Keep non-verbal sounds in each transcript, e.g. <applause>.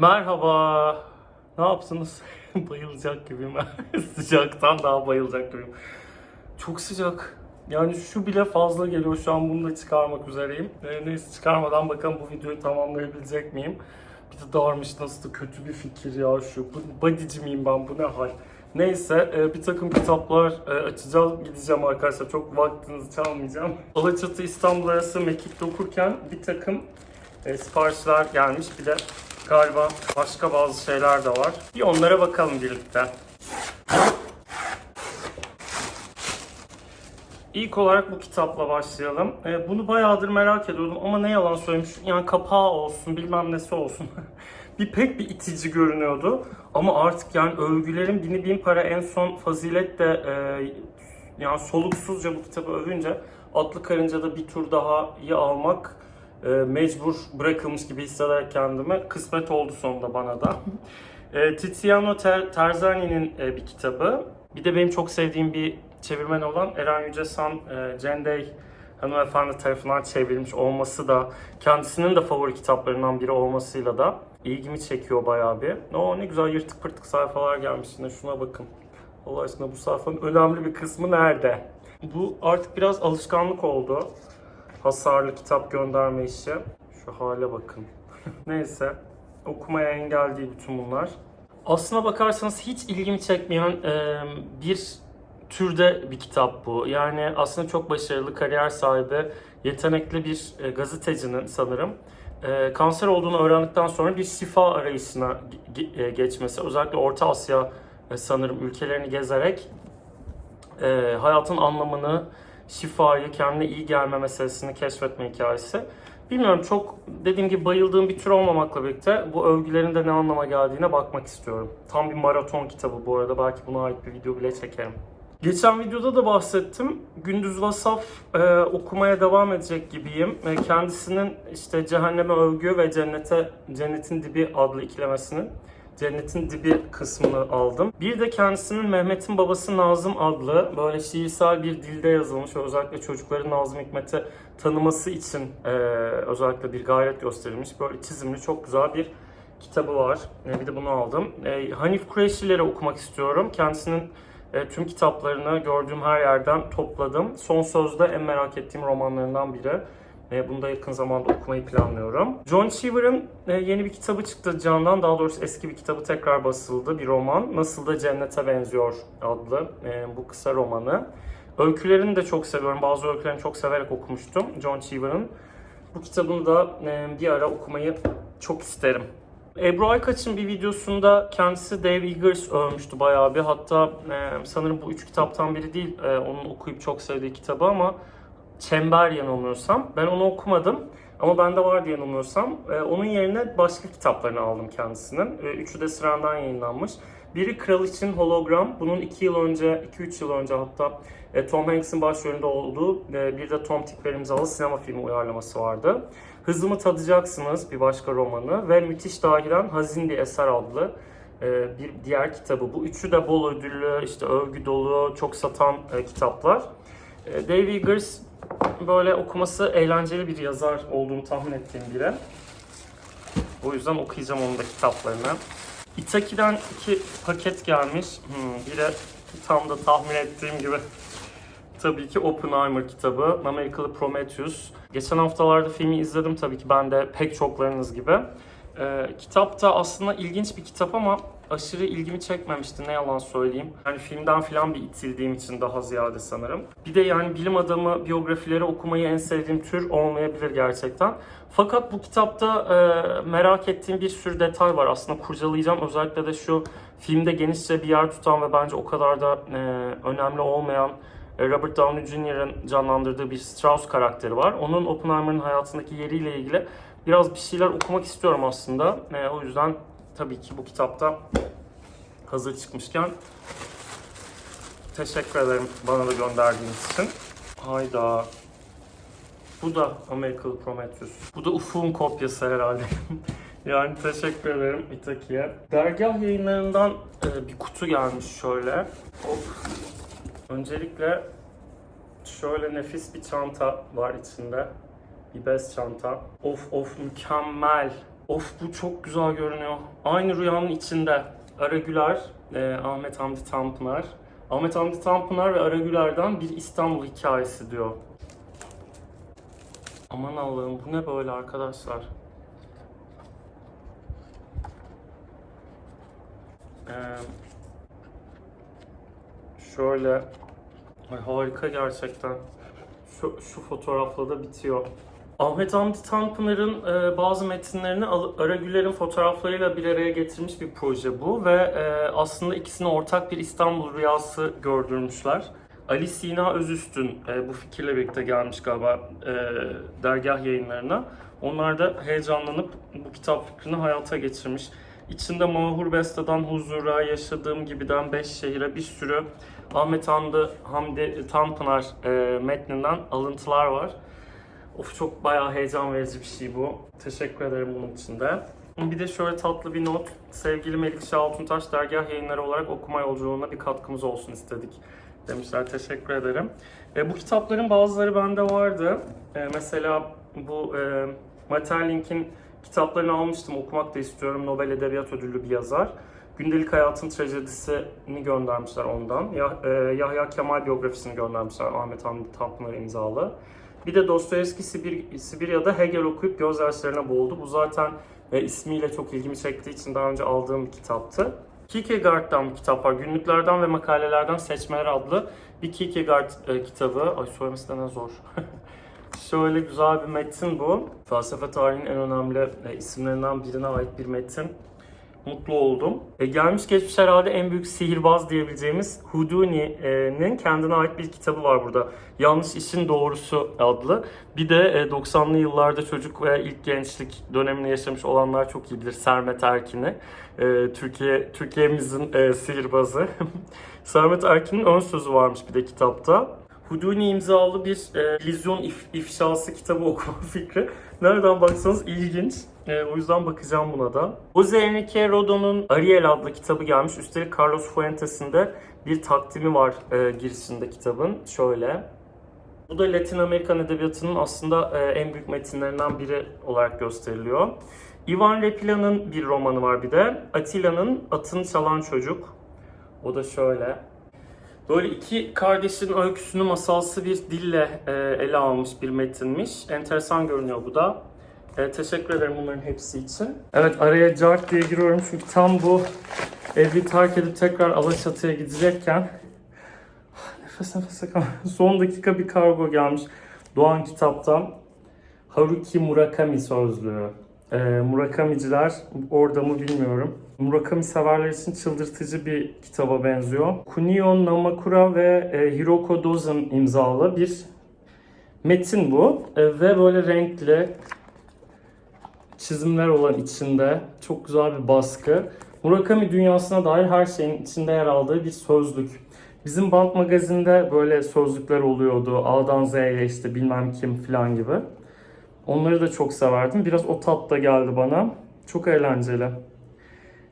Merhaba. Ne yaptınız? <laughs> bayılacak gibiyim. <laughs> Sıcaktan daha bayılacak gibiyim. Çok sıcak. Yani şu bile fazla geliyor. Şu an bunu da çıkarmak üzereyim. Ee, neyse çıkarmadan bakalım bu videoyu tamamlayabilecek miyim? Bir de darmış nasıl da kötü bir fikir ya şu. Bu bodyci miyim ben? Bu ne hal? Neyse e, bir takım kitaplar e, açacağız. Gideceğim arkadaşlar. Çok vaktinizi çalmayacağım. <laughs> Alaçatı İstanbul arası mekikte okurken bir takım e, siparişler gelmiş. Bir de galiba başka bazı şeyler de var. Bir onlara bakalım birlikte. İlk olarak bu kitapla başlayalım. E, bunu bayağıdır merak ediyordum ama ne yalan söyleyeyim. şu- Yani kapağı olsun, bilmem nesi olsun. <laughs> bir pek bir itici görünüyordu. Ama artık yani övgülerin bini bin para en son Fazilet de e, yani soluksuzca bu kitabı övünce Atlı Karınca'da bir tur daha iyi almak e, mecbur bırakılmış gibi hissederek kendimi. Kısmet oldu sonunda bana da. E, Tiziano Ter- Terzani'nin e, bir kitabı. Bir de benim çok sevdiğim bir çevirmen olan Eren Yücesan, e, Cendey hanımefendi tarafından çevrilmiş olması da kendisinin de favori kitaplarından biri olmasıyla da ilgimi çekiyor bayağı bir. O ne güzel yırtık pırtık sayfalar gelmiş yine şuna bakın. Allah aşkına bu sayfanın önemli bir kısmı nerede? Bu artık biraz alışkanlık oldu. Hasarlı kitap gönderme işi. Şu hale bakın. <laughs> Neyse. Okumaya engel değil bütün bunlar. Aslına bakarsanız hiç ilgimi çekmeyen e, bir türde bir kitap bu. Yani aslında çok başarılı, kariyer sahibi, yetenekli bir e, gazetecinin sanırım e, kanser olduğunu öğrendikten sonra bir şifa arayışına e, geçmesi. Özellikle Orta Asya e, sanırım ülkelerini gezerek e, hayatın anlamını, şifayı, kendine iyi gelme meselesini keşfetme hikayesi. Bilmiyorum çok dediğim gibi bayıldığım bir tür olmamakla birlikte bu övgülerin de ne anlama geldiğine bakmak istiyorum. Tam bir maraton kitabı bu arada belki buna ait bir video bile çekerim. Geçen videoda da bahsettim. Gündüz Vasaf e, okumaya devam edecek gibiyim. E, kendisinin işte Cehenneme Övgü ve Cennete Cennetin Dibi adlı ikilemesinin Cennetin Dibi kısmını aldım. Bir de kendisinin Mehmet'in Babası Nazım adlı böyle şiirsel bir dilde yazılmış özellikle çocukların Nazım Hikmet'i tanıması için e, özellikle bir gayret gösterilmiş. Böyle çizimli çok güzel bir kitabı var. E, bir de bunu aldım. E, Hanif Kureyşileri okumak istiyorum. Kendisinin e, tüm kitaplarını gördüğüm her yerden topladım. Son Sözde en merak ettiğim romanlarından biri. E, bunu da yakın zamanda okumayı planlıyorum. John Cheever'ın e, yeni bir kitabı çıktı Can'dan. Daha doğrusu eski bir kitabı tekrar basıldı. Bir roman. Nasıl da Cennete Benziyor adlı e, bu kısa romanı. Öykülerini de çok seviyorum. Bazı öykülerini çok severek okumuştum John Cheever'ın. Bu kitabını da e, bir ara okumayı çok isterim. Ebru Aykaç'ın bir videosunda kendisi Dave Eggers övmüştü bayağı bir. Hatta sanırım bu üç kitaptan biri değil onun okuyup çok sevdiği kitabı ama Çember yanılmıyorsam. Ben onu okumadım ama bende var diye yanılmıyorsam. E, onun yerine başka kitaplarını aldım kendisinin. E, üçü de sıradan yayınlanmış. Biri Kral için Hologram. Bunun 2 yıl önce, 2-3 yıl önce hatta e, Tom Hanks'in başrolünde olduğu e, bir de Tom Tykwer imzalı sinema filmi uyarlaması vardı. Hızımı Tadacaksınız bir başka romanı ve Müthiş Dahilen Hazin bir Eser adlı e, bir diğer kitabı. Bu üçü de bol ödüllü, işte övgü dolu, çok satan e, kitaplar. E, Dave Eggers böyle okuması eğlenceli bir yazar olduğunu tahmin ettiğim biri. O yüzden okuyacağım onun da kitaplarını. Itaki'den iki paket gelmiş. Hmm, biri tam da tahmin ettiğim gibi Tabii ki Oppenheimer kitabı, Amerikalı Prometheus. Geçen haftalarda filmi izledim tabii ki ben de pek çoklarınız gibi. Ee, kitap da aslında ilginç bir kitap ama aşırı ilgimi çekmemişti ne yalan söyleyeyim. Yani filmden filan bir itildiğim için daha ziyade sanırım. Bir de yani bilim adamı biyografileri okumayı en sevdiğim tür olmayabilir gerçekten. Fakat bu kitapta e, merak ettiğim bir sürü detay var aslında kurcalayacağım. Özellikle de şu filmde genişçe bir yer tutan ve bence o kadar da e, önemli olmayan e, Robert Downey Jr.'ın canlandırdığı bir Strauss karakteri var. Onun Oppenheimer'ın hayatındaki yeriyle ilgili biraz bir şeyler okumak istiyorum aslında. E, o yüzden tabii ki bu kitapta hazır çıkmışken teşekkür ederim bana da gönderdiğiniz için. Hayda. Bu da Amerikalı Prometheus. Bu da Ufuk'un kopyası herhalde. <laughs> yani teşekkür ederim Itaki'ye. Dergah yayınlarından e, bir kutu gelmiş şöyle. Hop. Öncelikle şöyle nefis bir çanta var içinde. Bir bez çanta. Of of mükemmel. Of bu çok güzel görünüyor. Aynı rüyanın içinde. Ara Güler, e, Ahmet Hamdi Tanpınar. Ahmet Hamdi Tanpınar ve Ara Güler'den bir İstanbul hikayesi diyor. Aman Allah'ım bu ne böyle arkadaşlar? Ee, şöyle Ay harika gerçekten. Şu, şu fotoğrafla da bitiyor. Ahmet Hamdi Tanpınar'ın e, bazı metinlerini Ara Güler'in fotoğraflarıyla bir araya getirmiş bir proje bu ve e, aslında ikisine ortak bir İstanbul rüyası gördürmüşler. Ali Sina Özüstün e, bu fikirle birlikte gelmiş galiba e, dergah yayınlarına. Onlar da heyecanlanıp bu kitap fikrini hayata geçirmiş. İçinde Mahur Besta'dan Huzur'a, Yaşadığım Gibi'den Beş Şehir'e bir sürü Ahmet Hamdi, Hamdi Tanpınar e, metninden alıntılar var. Of çok bayağı heyecan verici bir şey bu. Teşekkür ederim bunun için de. Bir de şöyle tatlı bir not. Sevgili Melikşah Altuntaş dergah yayınları olarak okuma yolculuğuna bir katkımız olsun istedik demişler. Teşekkür ederim. E, bu kitapların bazıları bende vardı. E, mesela bu e, Maeterlinck'in kitaplarını almıştım. Okumak da istiyorum. Nobel Edebiyat Ödüllü bir yazar. Gündelik Hayatın Trajedisini göndermişler ondan. Ya, e, Yahya Kemal biyografisini göndermişler Ahmet Hamdi Tanpınar imzalı. Bir de Dostoyevski Sibir, Sibirya'da Hegel okuyup gözyaşlarına boğuldu. Bu zaten e, ismiyle çok ilgimi çektiği için daha önce aldığım bir kitaptı. Kierkegaard'dan bir kitap var. Günlüklerden ve makalelerden seçmeler adlı bir Kierkegaard e, kitabı. Ay söylemesi de ne zor. <laughs> Şöyle güzel bir metin bu. Felsefe tarihinin en önemli e, isimlerinden birine ait bir metin. Mutlu oldum. E, gelmiş geçmiş herhalde en büyük sihirbaz diyebileceğimiz Houdini'nin kendine ait bir kitabı var burada. Yanlış işin doğrusu adlı. Bir de e, 90'lı yıllarda çocuk ve ilk gençlik dönemini yaşamış olanlar çok iyi bilir. Sermet Erkin'i. E, Türkiye Türkiye'mizin e, sihirbazı. <laughs> Sermet Erkin'in ön sözü varmış bir de kitapta. Houdini imzalı bir e, illüzyon if- ifşası kitabı <laughs> okuma fikri. Nereden baksanız ilginç. E, o yüzden bakacağım buna da. Jose Enrique Rodo'nun Ariel adlı kitabı gelmiş. Üstelik Carlos Fuentes'in de bir takdimi var e, girişinde kitabın. Şöyle. Bu da Latin Amerikan edebiyatının aslında e, en büyük metinlerinden biri olarak gösteriliyor. Ivan Repila'nın bir romanı var bir de. Atilla'nın Atını Çalan Çocuk. O da şöyle. Böyle iki kardeşin öyküsünü masalsı bir dille e, ele almış bir metinmiş. Enteresan görünüyor bu da. E, teşekkür ederim bunların hepsi için. Evet araya cart diye giriyorum çünkü tam bu evi terk edip tekrar Alaçatı'ya gidecekken nefes nefese <laughs> Son dakika bir kargo gelmiş Doğan kitaptan. Haruki Murakami sözlüğü. E, Murakami'ciler orada mı bilmiyorum. Murakami severler için çıldırtıcı bir kitaba benziyor. Kunio Namakura ve e, Hiroko Dozan imzalı bir metin bu. E, ve böyle renkli çizimler olan içinde çok güzel bir baskı. Murakami dünyasına dair her şeyin içinde yer aldığı bir sözlük. Bizim Bant magazinde böyle sözlükler oluyordu. A'dan Z'ye işte bilmem kim falan gibi. Onları da çok severdim. Biraz o tat da geldi bana. Çok eğlenceli.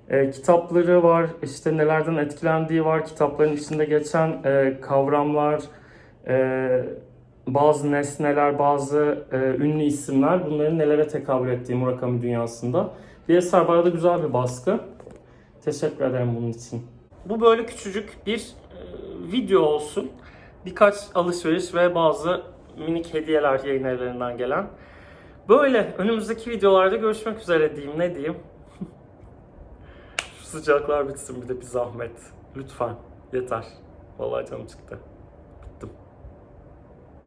E, kitapları var, işte nelerden etkilendiği var, kitapların içinde geçen e, kavramlar, e, bazı nesneler, bazı e, ünlü isimler bunların nelere tekabül ettiği Murakami dünyasında. Bir eser bayağı da güzel bir baskı. Teşekkür ederim bunun için. Bu böyle küçücük bir e, video olsun. Birkaç alışveriş ve bazı minik hediyeler yayın evlerinden gelen. Böyle önümüzdeki videolarda görüşmek üzere diyeyim ne diyeyim. <laughs> Şu sıcaklar bitsin bir de bir zahmet. Lütfen. Yeter. Vallahi canım çıktı.